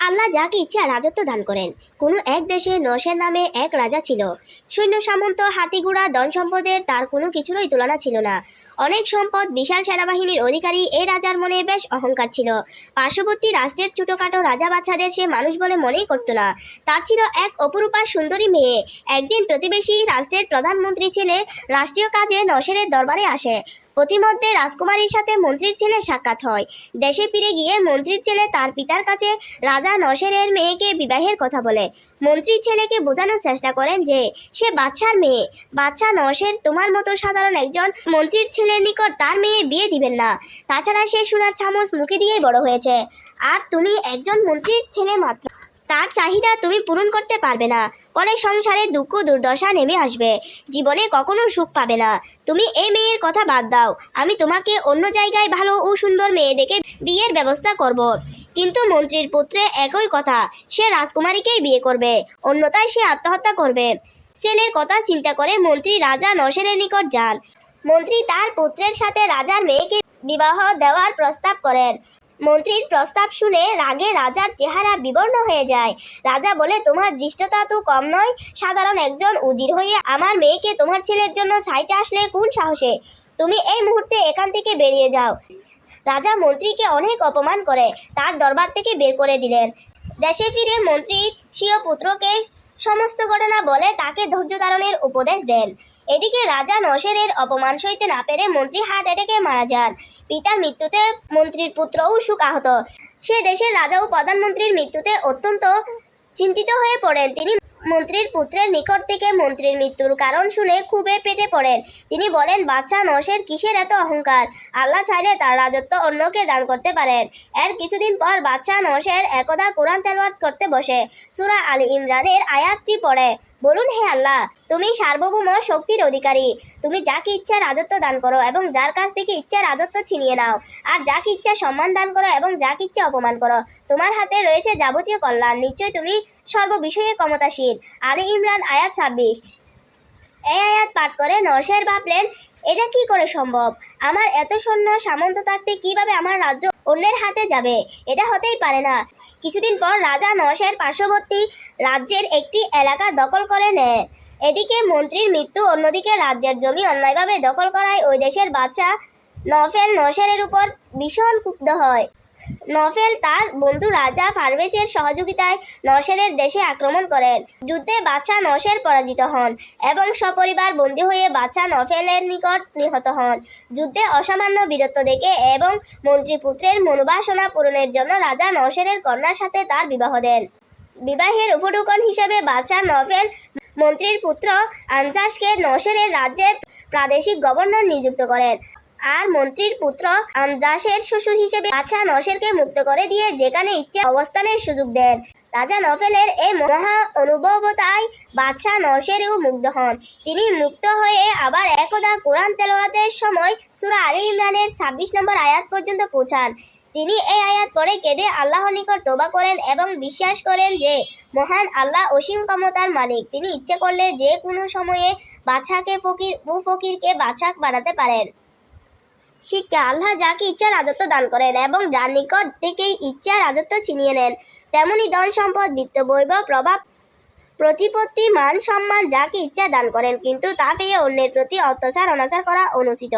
আল্লাহ যাকে ইচ্ছা রাজত্ব দান করেন। কোনো এক দেশে নশের নামে এক রাজা ছিল। সৈন্য সামন্ত হাতিগুড়া ধন সম্পদের তার কোনো কিছুরই তুলনা ছিল না। অনেক সম্পদ বিশাল সেনাবাহিনীর অধিকারী এই রাজার মনে বেশ অহংকার ছিল। পার্শ্ববর্তী রাষ্ট্রের ছোটোখাটো রাজা বাচ্চাদের সে মানুষ বলে মনেই করতো না। তার ছিল এক অপরূপা সুন্দরী মেয়ে। একদিন প্রতিবেশী রাষ্ট্রের প্রধানমন্ত্রী ছেলে রাষ্ট্রীয় কাজে নশেরের দরবারে আসে। প্রতিমধ্যে রাজকুমারীর সাথে মন্ত্রীর ছেলে সাক্ষাৎ হয়। দেশে ফিরে গিয়ে মন্ত্রীর ছেলে তার পিতার কাছে রাজা নশেরের মেয়েকে বিবাহের কথা বলে। মন্ত্রীর ছেলেকে বোঝানোর চেষ্টা করেন যে, সে বাচ্চার মেয়ে। বাচ্চা নশের তোমার মতো সাধারণ একজন মন্ত্রীর ছেলের নিকট তার মেয়ে বিয়ে দিবেন না। তাছাড়া সে সোনার চামচ মুখে দিয়েই বড় হয়েছে। আর তুমি একজন মন্ত্রীর ছেলে মাত্র। তার চাহিদা তুমি পূরণ করতে পারবে না। ফলে সংসারে দুঃখ, দুর্দশা নেমে আসবে। জীবনে কখনো সুখ পাবে না। তুমি এই মেয়ের কথা বাদ দাও। আমি তোমাকে অন্য জায়গায় ভালো ও সুন্দর মেয়ে দেখে বিয়ের ব্যবস্থা করব। কিন্তু মন্ত্রীর পুত্রে একই কথা। সে রাজকুমারীকেই বিয়ে করবে। অন্যথায় সে আত্মহত্যা করবে। ছেলের কথা চিন্তা করে মন্ত্রী রাজা নশেরের নিকট যান। মন্ত্রী তার পুত্রের সাথে রাজার মেয়েকে বিবাহ দেওয়ার প্রস্তাব করেন। মন্ত্রীর প্রস্তাব শুনে রাগে রাজার চেহারা বিবর্ণ হয়ে যায়। রাজা বলে, তোমার দৃষ্টতা তো কম নয়। সাধারণ একজন উজির হয়ে আমার মেয়েকে তোমার ছেলের জন্য ছাইতে আসলে কোন সাহসে? তুমি এই মুহূর্তে এখান থেকে বেরিয়ে যাও। রাজা মন্ত্রীকে অনেক অপমান করে, তার দরবার থেকে বের করে দিলেন। দেশে ফিরে মন্ত্রী স্বীয় পুত্রকে সমস্ত ঘটনা বলে তাকে ধৈর্য ধারণের উপদেশ দেন। এদিকে রাজা নশেরের অপমান সইতে না পেরে মন্ত্রী হার্ট অ্যাটাকে মারা যান। পিতার মৃত্যুতে মন্ত্রীর পুত্রও সুখ আহত। সে দেশের রাজা ও প্রধানমন্ত্রীর মৃত্যুতে অত্যন্ত চিন্তিত হয়ে পড়েন। তিনি মন্ত্রীর পুত্রের নিকট থেকে মন্ত্রীর মৃত্যুর কারণ শুনে খুবই পেটে পড়েন। তিনি বলেন বাচ্চা নশের কিসের এত অহংকার? আল্লাহ চাইলে তার রাজত্ব অন্যকে দান করতে পারেন। এর কিছুদিন পর বাচ্চা নশের একদা কোরআন তেলওয়াত করতে বসে। সুরা আলী ইমরানের আয়াতটি পড়ে, বলুন হে আল্লাহ, তুমি সার্বভৌম শক্তির অধিকারী। তুমি যাকে ইচ্ছা রাজত্ব দান করো এবং যার কাছ থেকে ইচ্ছা রাজত্ব ছিনিয়ে নাও। আর যাকে ইচ্ছা সম্মান দান করো এবং যাকে ইচ্ছা অপমান করো। তোমার হাতে রয়েছে যাবতীয় কল্যাণ। নিশ্চয় তুমি সর্ববিষয়ে ক্ষমতাশীল। আলী ইমরান আয়াত ছাব্বিশ। এই আয়াত পাঠ করে নশের ভাবলেন, এটা কি করে সম্ভব? আমার এত সৈন্য সামন্ত থাকতে কীভাবে আমার রাজ্য অন্যের হাতে যাবে? এটা হতেই পারে না। কিছুদিন পর রাজা নশের পার্শ্ববর্তী রাজ্যের একটি এলাকা দখল করে নেয়। এদিকে মন্ত্রীর মৃত্যু অন্যদিকে রাজ্যের জমি অন্যায়ভাবে দখল করায় ওই দেশের বাচ্চা নফেল নশেরের উপর ভীষণ ক্ষুব্ধ হয়। নফেল তার বন্ধু রাজা ফারভেজের সহযোগিতায় নশেরের দেশে আক্রমণ করেন। যুদ্ধে বাচ্চা নশের পরাজিত হন এবং সপরিবার বন্দী হয়ে বাচ্চা নফেলের নিকট নিহত হন। যুদ্ধে অসামান্য বীরত্ব দেখে এবং মন্ত্রীপুত্রের মনোবাসনা পূরণের জন্য রাজা নশেরের কন্যার সাথে তার বিবাহ দেন। বিবাহের উপটুকন হিসেবে বাচ্চা নফেল মন্ত্রীর পুত্র আনজাসকে নশেরের রাজ্যের প্রাদেশিক গভর্নর নিযুক্ত করেন। আর মন্ত্রীর পুত্র আমজাসের শ্বশুর হিসেবে বাদশাহ নশেরকে মুক্ত করে দিয়ে যেখানে ইচ্ছে অবস্থানের সুযোগ দেন। রাজা নফেলের এই মহা অনুভবতায় বাদশাহ নশেরও মুগ্ধ হন। তিনি মুক্ত হয়ে আবার একদা কোরআন তেলাওয়াতের সময় সূরা আলী ইমরানের ছাব্বিশ নম্বর আয়াত পর্যন্ত পৌঁছান। তিনি এই আয়াত পড়ে কেঁদে আল্লাহর নিকট তোবা করেন এবং বিশ্বাস করেন যে মহান আল্লাহ অসীম ক্ষমতার মালিক। তিনি ইচ্ছে করলে যে কোনো সময়ে বাদশাকে ফকির ও ফকিরকে বাদশাহ বানাতে পারেন। শিক্ষা আল্লাহ যাকে ইচ্ছা রাজত্ব দান করেন এবং যার নিকট থেকেই ইচ্ছা রাজত্ব ছিনিয়ে নেন, তেমনি ধন সম্পদ, বিত্ত বৈভব, প্রভাব, প্রতিপত্তি, মান সম্মান যাকে ইচ্ছা দান করেন, কিন্তু তা পেয়ে অন্যের প্রতি অত্যাচার, অনাচার করা অনুচিত।